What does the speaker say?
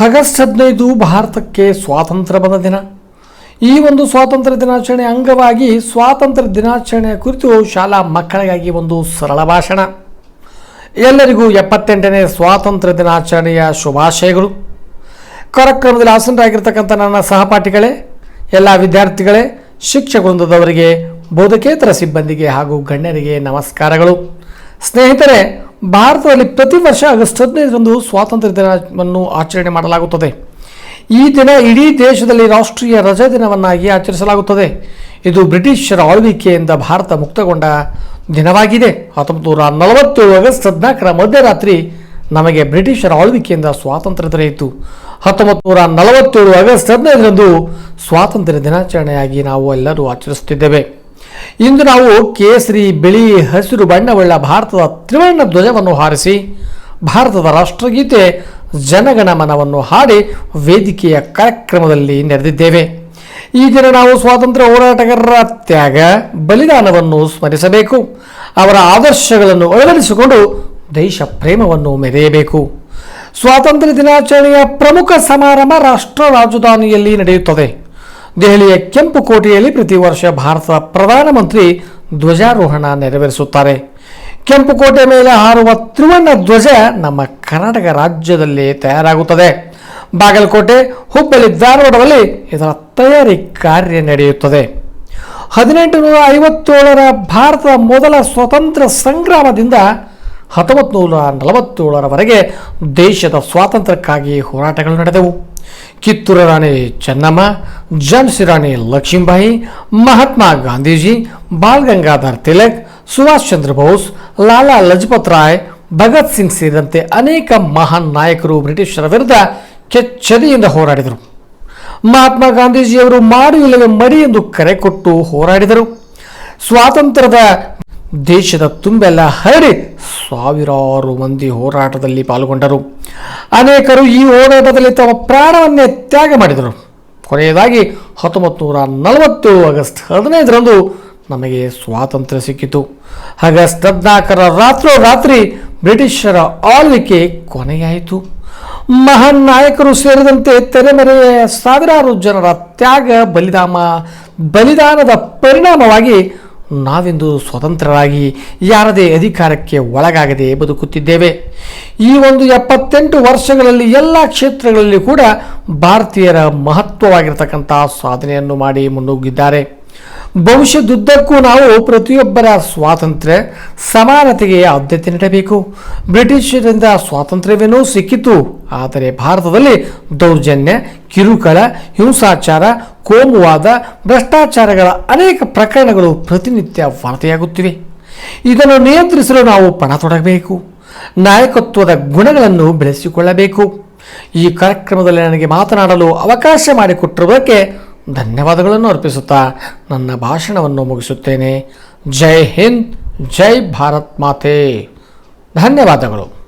August ಹದಿನೈದು ಭಾರತಕ್ಕೆ ಸ್ವಾತಂತ್ರ್ಯ ಬಂದ ದಿನ. ಈ ಒಂದು ಸ್ವಾತಂತ್ರ್ಯ ದಿನಾಚರಣೆ ಅಂಗವಾಗಿ ಸ್ವಾತಂತ್ರ್ಯ ದಿನಾಚರಣೆಯ ಕುರಿತು ಶಾಲಾ ಮಕ್ಕಳಿಗಾಗಿ ಒಂದು ಸರಳ ಭಾಷಣ. ಎಲ್ಲರಿಗೂ ಎಪ್ಪತ್ತೆಂಟನೇ ಸ್ವಾತಂತ್ರ್ಯ ದಿನಾಚರಣೆಯ ಶುಭಾಶಯಗಳು. ಕಾರ್ಯಕ್ರಮದಲ್ಲಿ ಆಸನರಾಗಿರ್ತಕ್ಕಂಥ ನನ್ನ ಸಹಪಾಠಿಗಳೇ, ಎಲ್ಲ ವಿದ್ಯಾರ್ಥಿಗಳೇ, ಶಿಕ್ಷಕ ವೃಂದದವರಿಗೆ, ಬೋಧಕೇತರ ಸಿಬ್ಬಂದಿಗೆ ಹಾಗೂ ಗಣ್ಯರಿಗೆ ನಮಸ್ಕಾರಗಳು. ಸ್ನೇಹಿತರೆ, ಭಾರತದಲ್ಲಿ ಪ್ರತಿ ವರ್ಷ ಆಗಸ್ಟ್ ಹದಿನೈದರಂದು ಸ್ವಾತಂತ್ರ್ಯ ದಿನವನ್ನು ಆಚರಣೆ ಮಾಡಲಾಗುತ್ತದೆ. ಈ ದಿನ ಇಡೀ ದೇಶದಲ್ಲಿ ರಾಷ್ಟ್ರೀಯ ರಜಾ ದಿನವನ್ನಾಗಿ ಆಚರಿಸಲಾಗುತ್ತದೆ. ಇದು ಬ್ರಿಟಿಷರ ಆಳ್ವಿಕೆಯಿಂದ ಭಾರತ ಮುಕ್ತಗೊಂಡ ದಿನವಾಗಿದೆ. ಹತ್ತೊಂಬತ್ತು ನೂರ ನಲವತ್ತೇಳು ಆಗಸ್ಟ್ ಹದಿನಾಲ್ಕರ ಮಧ್ಯರಾತ್ರಿ ನಮಗೆ ಬ್ರಿಟಿಷರ ಆಳ್ವಿಕೆಯಿಂದ ಸ್ವಾತಂತ್ರ್ಯ ದೊರೆಯಿತು. ಹತ್ತೊಂಬತ್ತು ನೂರ ನಲವತ್ತೇಳು ಆಗಸ್ಟ್ ಹದಿನೈದರಂದು ಸ್ವಾತಂತ್ರ್ಯ ದಿನಾಚರಣೆಯಾಗಿ ನಾವು ಎಲ್ಲರೂ ಆಚರಿಸುತ್ತಿದ್ದೇವೆ. ಇಂದು ನಾವು ಕೇಸರಿ, ಬಿಳಿ, ಹಸಿರು ಬಣ್ಣವುಳ್ಳ ಭಾರತದ ತ್ರಿವರ್ಣ ಧ್ವಜವನ್ನು ಹಾರಿಸಿ, ಭಾರತದ ರಾಷ್ಟ್ರಗೀತೆ ಜನಗಣಮನವನ್ನು ಹಾಡಿ ವೇದಿಕೆಯ ಕಾರ್ಯಕ್ರಮದಲ್ಲಿ ನೆರೆದಿದ್ದೇವೆ. ಈ ದಿನ ನಾವು ಸ್ವಾತಂತ್ರ್ಯ ಹೋರಾಟಗಾರರ ತ್ಯಾಗ, ಬಲಿದಾನವನ್ನು ಸ್ಮರಿಸಬೇಕು. ಅವರ ಆದರ್ಶಗಳನ್ನು ಅಳವಡಿಸಿಕೊಂಡು ದೇಶ ಪ್ರೇಮವನ್ನು ಮೆರೆಯಬೇಕು. ಸ್ವಾತಂತ್ರ್ಯ ದಿನಾಚರಣೆಯ ಪ್ರಮುಖ ಸಮಾರಂಭ ರಾಷ್ಟ್ರ ರಾಜಧಾನಿಯಲ್ಲಿ ನಡೆಯುತ್ತದೆ. ದೆಹಲಿಯ ಕೆಂಪು ಕೋಟೆಯಲ್ಲಿ ಪ್ರತಿ ವರ್ಷ ಭಾರತದ ಪ್ರಧಾನಮಂತ್ರಿ ಧ್ವಜಾರೋಹಣ ನೆರವೇರಿಸುತ್ತಾರೆ. ಕೆಂಪು ಕೋಟೆ ಮೇಲೆ ಹಾರುವ ತ್ರಿವರ್ಣ ಧ್ವಜ ನಮ್ಮ ಕರ್ನಾಟಕ ರಾಜ್ಯದಲ್ಲಿ ತಯಾರಾಗುತ್ತದೆ. ಬಾಗಲಕೋಟೆ, ಹುಬ್ಬಳ್ಳಿ, ಧಾರವಾಡದಲ್ಲಿ ಇದರ ತಯಾರಿ ಕಾರ್ಯ ನಡೆಯುತ್ತದೆ. ಹದಿನೆಂಟು ನೂರ ಐವತ್ತೇಳರ ಭಾರತದ ಮೊದಲ ಸ್ವತಂತ್ರ ಸಂಗ್ರಾಮದಿಂದ ಹತ್ತೊಂಬತ್ತು ನೂರ ನಲವತ್ತೇಳರವರೆಗೆ ದೇಶದ ಸ್ವಾತಂತ್ರ್ಯಕ್ಕಾಗಿ ಹೋರಾಟಗಳು ನಡೆದವು. ಕಿತ್ತೂರು ರಾಣಿ ಚೆನ್ನಮ್ಮ, ಝಾನ್ಸಿ ರಾಣಿ ಲಕ್ಷ್ಮೀಬಾಯಿ, ಮಹಾತ್ಮ ಗಾಂಧೀಜಿ, ಬಾಲ್ ಗಂಗಾಧರ್ ತಿಲಕ್, ಸುಭಾಷ್ ಚಂದ್ರ ಬೋಸ್, ಲಾಲಾ ಲಜಪತ್ ರಾಯ್, ಭಗತ್ ಸಿಂಗ್ ಸೇರಿದಂತೆ ಅನೇಕ ಮಹಾನ್ ನಾಯಕರು ಬ್ರಿಟಿಷರ ವಿರುದ್ಧ ಕೆಚ್ಚೆದೆಯಿಂದ ಹೋರಾಡಿದರು. ಮಹಾತ್ಮ ಗಾಂಧೀಜಿಯವರು ಮಾಡು ಇಲ್ಲವೇ ಮಡಿ ಎಂದು ಕರೆ ಕೊಟ್ಟು ಹೋರಾಡಿದರು. ಸ್ವಾತಂತ್ರ್ಯದ ದೇಶದ ತುಂಬೆಲ್ಲ ಹರಡಿ ಸಾವಿರಾರು ಮಂದಿ ಹೋರಾಟದಲ್ಲಿ ಪಾಲ್ಗೊಂಡರು. ಅನೇಕರು ಈ ಹೋರಾಟದಲ್ಲಿ ತಮ್ಮ ಪ್ರಾಣವನ್ನೇ ತ್ಯಾಗ ಮಾಡಿದರು. ಕೊನೆಯದಾಗಿ ಹತ್ತೊಂಬತ್ತು ನೂರ ನಲವತ್ತು ಆಗಸ್ಟ್ ಹದಿನೈದರಂದು ನಮಗೆ ಸ್ವಾತಂತ್ರ್ಯ ಸಿಕ್ಕಿತು. ಆಗಸ್ಟ್ ಹದಿನಾಲ್ಕರ ರಾತ್ರೋರಾತ್ರಿ ಬ್ರಿಟಿಷರ ಆಳ್ವಿಕೆ ಕೊನೆಯಾಯಿತು. ಮಹಾನ್ ನಾಯಕರು ಸೇರಿದಂತೆ ತೆರೆಮರೆಯ ಸಾವಿರಾರು ಜನರ ತ್ಯಾಗ, ಬಲಿದಾಮ, ಬಲಿದಾನದ ಪರಿಣಾಮವಾಗಿ ನಾವಿಂದು ಸ್ವತಂತ್ರರಾಗಿ ಯಾರದೇ ಅಧಿಕಾರಕ್ಕೆ ಒಳಗಾಗದೆ ಬದುಕುತ್ತಿದ್ದೇವೆ. ಈ ಒಂದು ಎಪ್ಪತ್ತೆಂಟು ವರ್ಷಗಳಲ್ಲಿ ಎಲ್ಲ ಕ್ಷೇತ್ರಗಳಲ್ಲಿ ಕೂಡ ಭಾರತೀಯರ ಮಹತ್ವವಾಗಿರತಕ್ಕಂಥ ಸಾಧನೆಯನ್ನು ಮಾಡಿ ಮುನ್ನುಗ್ಗಿದ್ದಾರೆ. ಭವಿಷ್ಯದುದ್ದಕ್ಕೂ ನಾವು ಪ್ರತಿಯೊಬ್ಬರ ಸ್ವಾತಂತ್ರ್ಯ, ಸಮಾನತೆಗೆ ಆದ್ಯತೆ ನೀಡಬೇಕು. ಬ್ರಿಟಿಷರಿಂದ ಸ್ವಾತಂತ್ರ್ಯವೇನೂ ಸಿಕ್ಕಿತು, ಆದರೆ ಭಾರತದಲ್ಲಿ ದೌರ್ಜನ್ಯ, ಕಿರುಕುಳ, ಹಿಂಸಾಚಾರ, ಕೋಮುವಾದ, ಭ್ರಷ್ಟಾಚಾರಗಳ ಅನೇಕ ಪ್ರಕರಣಗಳು ಪ್ರತಿನಿತ್ಯ ವರದಿಯಾಗುತ್ತಿವೆ ಇದನ್ನು ನಿಯಂತ್ರಿಸಲು ನಾವು ಪಣ ತೊಡಗಬೇಕು. ನಾಯಕತ್ವದ ಗುಣಗಳನ್ನು ಬೆಳೆಸಿಕೊಳ್ಳಬೇಕು. ಈ ಕಾರ್ಯಕ್ರಮದಲ್ಲಿ ನನಗೆ ಮಾತನಾಡಲು ಅವಕಾಶ ಮಾಡಿಕೊಟ್ಟಿರುವುದಕ್ಕೆ ಧನ್ಯವಾದಗಳನ್ನು ಅರ್ಪಿಸುತ್ತಾ ನನ್ನ ಭಾಷಣವನ್ನು ಮುಗಿಸುತ್ತೇನೆ. ಜೈ ಹಿಂದ್ ಜೈ ಭಾರತ್ ಮಾತೆ. ಧನ್ಯವಾದಗಳು.